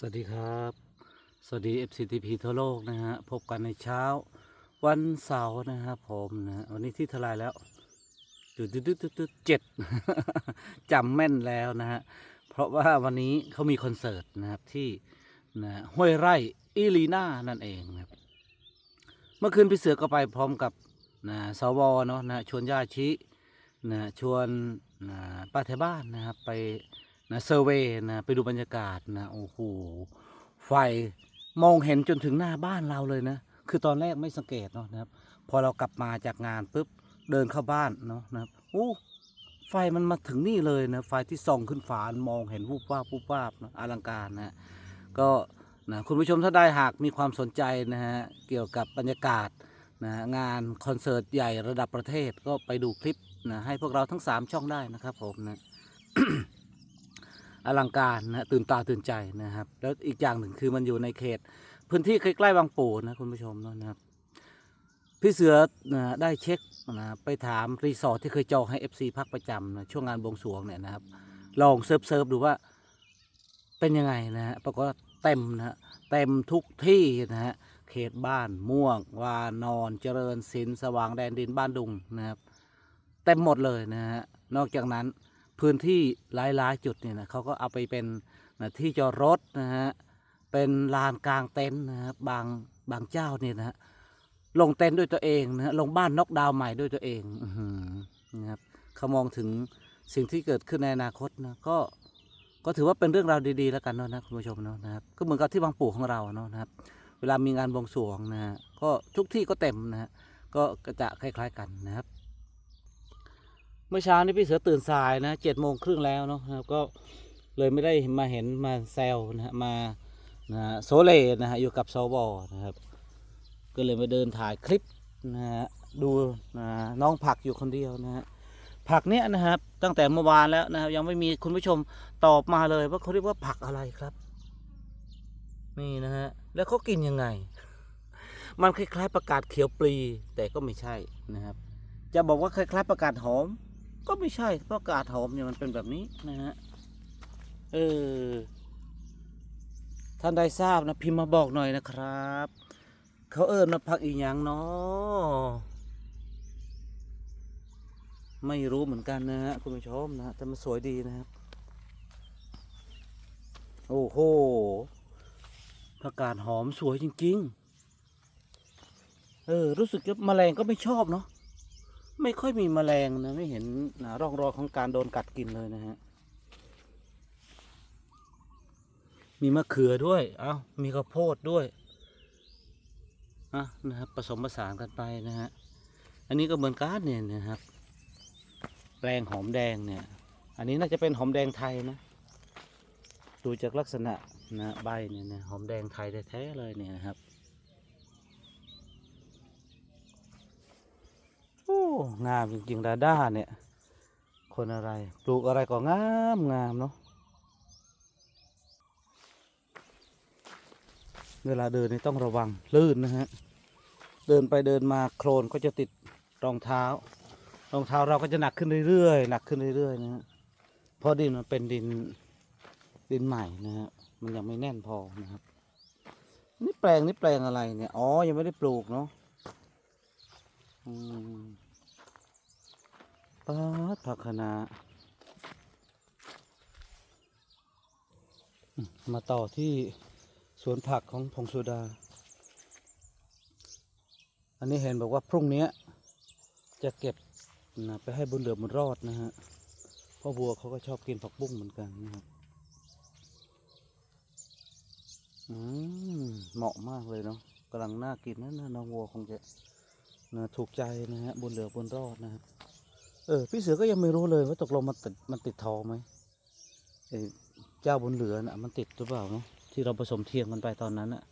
สวัสดีครับ สวัสดี FCTP ทั่วโลกนะฮะ พบกันในเช้า วันเสาร์นะครับผมนะวันนี้ที่ทลายแล้วจุดจุดจุดจุดเจ็ดจำแม่นแล้วนะฮะ เพราะว่าวันนี้เขามีคอนเสิร์ตนะครับที่นะห้วยไร่อีลีน่านั่นเองนะครับ เมื่อคืนพี่เสือก็ไปพร้อมกับนะสวเนาะนะชวนญาชินะชวนนะป้าแถวบ้านนะครับไป นะเซอร์เวย์นะไปดูบรรยากาศนะโอ้โหไฟมองเห็นจนถึงหน้าบ้านเราเลยนะ คือตอนแรกไม่สังเกตเนาะนะครับพอเรากลับมาจากงานปุ๊บเดินเข้าบ้านเนาะนะครับโอ้ไฟมันมาถึงนี่เลยนะไฟที่ส่องขึ้นฝานมองเห็นวูบวาบวูบวาบนะอลังการนะก็นะคุณผู้ชมถ้าได้หากมีความสนใจนะฮะเกี่ยวกับบรรยากาศนะงานคอนเสิร์ตใหญ่ระดับประเทศก็ไปดูคลิปนะให้พวกเราทั้ง 3 ช่องได้นะครับผมนะ อลังการนะตื่นตาตื่นใจนะครับ แล้วอีกอย่างหนึ่งคือมันอยู่ในเขต พื้นที่ใกล้ๆบางปูนะคุณผู้ชมนะนะครับ พี่เสือนะได้เช็คนะไปถามรีสอร์ทที่เคยจองให้ FC พักประจำนะช่วงงานบวงสรวงเนี่ยนะครับ ลองเซิร์ฟเซิร์ฟดูว่าเป็นยังไงนะฮะปรากฏเต็มนะฮะเต็มทุกที่นะฮะเขตบ้านม่วงวานอนเจริญศิลป์สว่างแดนดินบ้านดุงนะครับ เต็มหมดเลยนะฮะนอกจากนั้น พื้นที่หลายๆจุดเนี่ยนะเขาก็เอาไปเป็นนะที่จอดรถนะฮะเป็นลานกลางเต็นท์นะครับบางบางเจ้าเนี่ยนะฮะลงเต็นท์ด้วยตัวเองนะฮะลงบ้านนอกดาวใหม่ด้วยตัวเองอืนะครับเขามองถึงสิ่งที่เกิดขึ้นในอนาคตนะก็ก็ถือว่าเป็นเรื่องราวดีๆแล้วกันเนาะนะคุณผู้ชมเนาะนะครับก็เหมือนกับที่บางปู่ของเราเนาะนะครับ เวลามีงานบวงสรวงนะฮะก็ทุกที่ก็เต็มนะฮะก็จะคล้าย ๆกันนะครับ เมื่อเช้านี้พี่เสือตื่นสายนะเจ็ดโมงครึ่งแล้วเนาะครับก็เลยไม่ได้มาเห็นมาแซวนะฮะมานะโซเลนะฮะอยู่กับสวนะครับ ก็เลยมาเดินถ่ายคลิปนะฮะดูนะน้องผักอยู่คนเดียวนะฮะผักเนี้ยนะครับ ตั้งแต่เมื่อวานแล้วนะครับ ยังไม่มีคุณผู้ชมตอบมาเลยว่าเขาเรียกว่าผักอะไรครับ นี่นะฮะแล้วเขากินยังไง มันคล้ายๆประกาศเขียวปลีแต่ก็ไม่ใช่นะครับ จะบอกว่าคล้ายๆประกาศหอม ก็ไม่ใช่เพราะกาศหอมเนี่ยมันเป็นแบบนี้นะฮะเออท่านใดทราบนะพิมพ์มาบอกหน่อยนะครับ เขาเอิญมาพักอีกอย่างเนาะไม่รู้เหมือนกันนะฮะคุณผู้ชมนะฮะแต่มันสวยดีนะครับ โอ้โหผักกาดหอมสวยจริง ๆ เออ รู้สึกว่าแมลงก็ไม่ชอบเนาะ ไม่ค่อยมีแมลงนะ ไม่เห็นนะร่องรอยของการโดนกัดกินเลยนะฮะ มีมะเขือด้วย เอา้า มีข้าวโพดด้วยอะนะครับผสมผสานกันไปนะฮะ อันนี้ก็เหมือนกันเนี่ยนะครับแปลงหอมแดงเนี่ย อันนี้น่าจะเป็นหอมแดงไทยนะ ดูจากลักษณะนะใบเนี่ยนะหอมแดงไทยแท้ๆเลยเนี่ยนะครับ โอ้ งามจริงๆดาด้าเนี่ย คนอะไร ปลูกอะไรก็งามงามเนาะเวลาเดินนี่ต้องระวังลื่นนะฮะ เดินไปเดินมาโคลนก็จะติดรองเท้า รองเท้าเราก็จะหนักขึ้นเรื่อยๆหนักขึ้นเรื่อยๆนะฮะเพราะดินมันเป็นดินดินใหม่นะฮะมันยังไม่แน่นพอนะครับ นี่แปลงนี่แปลงอะไรเนี่ย อ๋อ ยังไม่ได้ปลูกเนาะอืม ปาดผักคะนามาต่อที่สวนผักของพงสุดา อันนี้เห็นบอกว่าพรุ่งนี้จะเก็บนะไปให้บุญเหลือบุญรอดนะฮะเพราะบัวเขาก็ชอบกินผักบุ้งเหมือนกันนะครับอืมเหมาะมากเลยเนาะกำลังน่ากินนะนะน้องวัวคงจะนะถูกใจนะฮะบนเหลือบนรอดนะครับ เออพี่เสือก็ยังไม่รู้เลยว่าตกลงมันติดมันติดทองไหมเจ้าบนเหลือน่ะมันติดหรือเปล่าเนาะที่เราผสมเทียมกันไปตอนนั้นอะ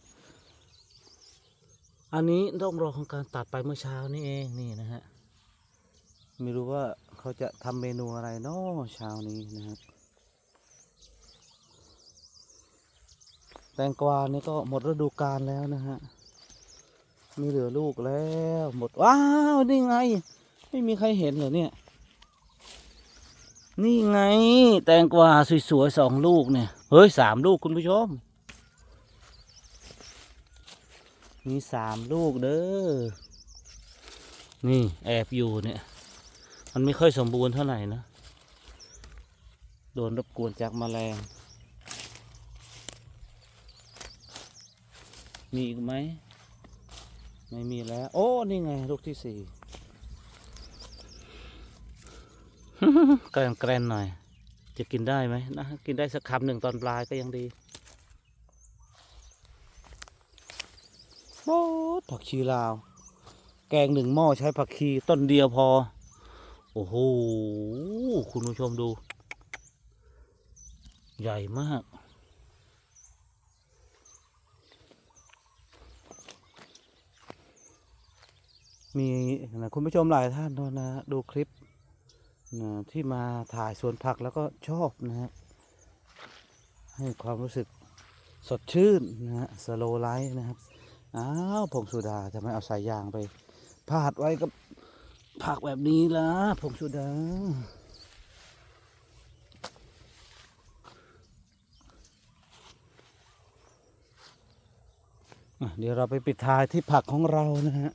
อันนี้ต้องรอของการตัดไปเมื่อเช้านี่เองนี่นะฮะไม่รู้ว่าเขาจะทำเมนูอะไรเนาะเช้านี้นะครับแตงกวานี่ก็หมดฤดูกาลแล้วนะฮะมีเหลือลูกแล้วหมดว้าวนี่ไง ไม่มีใครเห็นเหรอเนี่ย นี่ไง แตงกวาสวยๆสองลูกเนี่ย เฮ้ยสามลูกคุณผู้ชม มีสามลูกเด้อ นี่แอบอยู่เนี่ย มันไม่ค่อยสมบูรณ์เท่าไหร่นะ โดนรบกวนจากมแมลง มีอีกไหม ไม่มีแล้ว โอ้ นี่ไง ลูกที่สี่ แกรนแกรนหน่อย จะกินได้ไหมนะกินได้สักคำหนึ่งตอนปลายก็ยังดีโอ้ผักชีลาว แกงหนึ่งหม้อใช้ผักชีต้นเดียวพอ โอ้โห คุณผู้ชมดู ใหญ่มาก มีนะคุณผู้ชมหลายท่านนะดูคลิป ที่มาถ่ายสวนผักแล้วก็ชอบนะฮะให้ความรู้สึกสดชื่นนะฮะสโลไลท์นะครับอ้าวผงสุดาจะไมเอาสายยางไปพาดไว้กับผักแบบนี้ล่ะผงสุดาเดี๋ยวเราไปปิดท้ายที่ผักของเรานะฮะ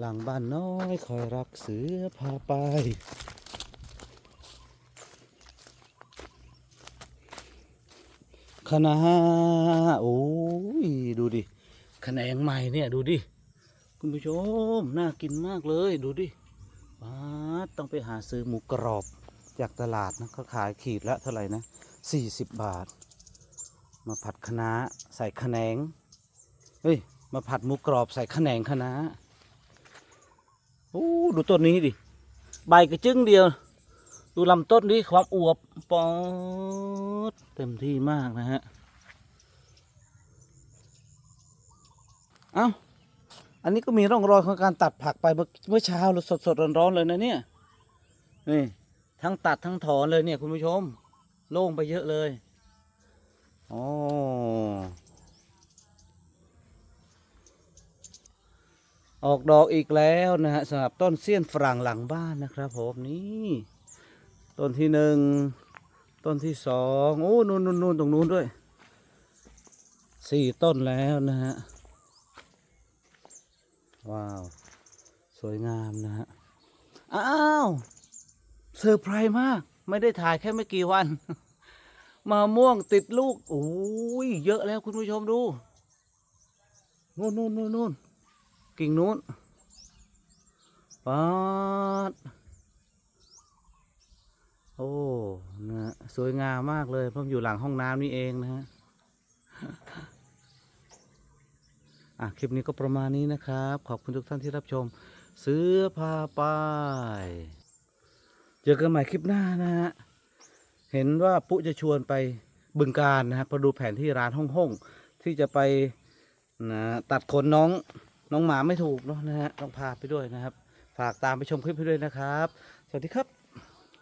หลังบ้านน้อยคอยรักเสือพาไป คณะโอ้ย ดูดิขนงใหม่เนี่ย ดูดิ คุณผู้ชม น่ากินมากเลย ดูดิป้าต้องไปหาซื้อหมูกรอบจากตลาดนะเขาขายขีดละเท่าไหร่นะสี่สิบบาท มาผัดคะน้าใส่ขนงเฮ้ย มาผัดหมูกรอบใส่ขนงคะน้า ดูต้นนี้ดิ ใบกระจึงเดียว ดูลำต้นนี้ความอวบปอดเต็มที่มากนะฮะ เอ้า อันนี้ก็มีร่องรอยของการตัดผักไปเมื่อเมื่อเช้าสดสดๆร้อนๆเลยนะเนี่ย นี่ ทั้งตัดทั้งถอนเลยเนี่ยคุณผู้ชม โล่งไปเยอะเลย อ๋อ ออกดอกอีกแล้วนะฮะสำหรับต้นเสี้ยนฝรั่งหลังบ้านนะครับผมนี่ต้นที่หนึ่งต้นที่สองโอ้นู่นนู่นนู่นตรงนู้นด้วยสี่ต้นแล้วนะฮะว้าว สวยงามนะฮะอ้าวเซอร์ไพรส์มาก ไม่ได้ถ่ายแค่ไม่กี่วันมาม่วงติดลูกโอ้ยเยอะแล้วคุณผู้ชมดูนู่นนู่นนู่นนู่น กิ่งนู้นปาดโอ้นะสวยงามมากเลยเพราะอยู่หลังห้องน้ำนี่เองนะฮะอะ คลิปนี้ก็ประมาณนี้นะครับ ขอบคุณทุกท่านที่รับชม เสื้อพาไปเจอกันใหม่คลิปหน้านะฮะ เห็นว่าปุ๊จะชวนไปบึงการนะครับไปดูแผนที่ร้านห้องห้องที่จะไปนะตัดขนน้อง น้องหมาไม่ถูกเนาะนะฮะต้องพาไปด้วยนะครับ ฝากตามไปชมคลิปให้ด้วยนะครับ สวัสดีครับ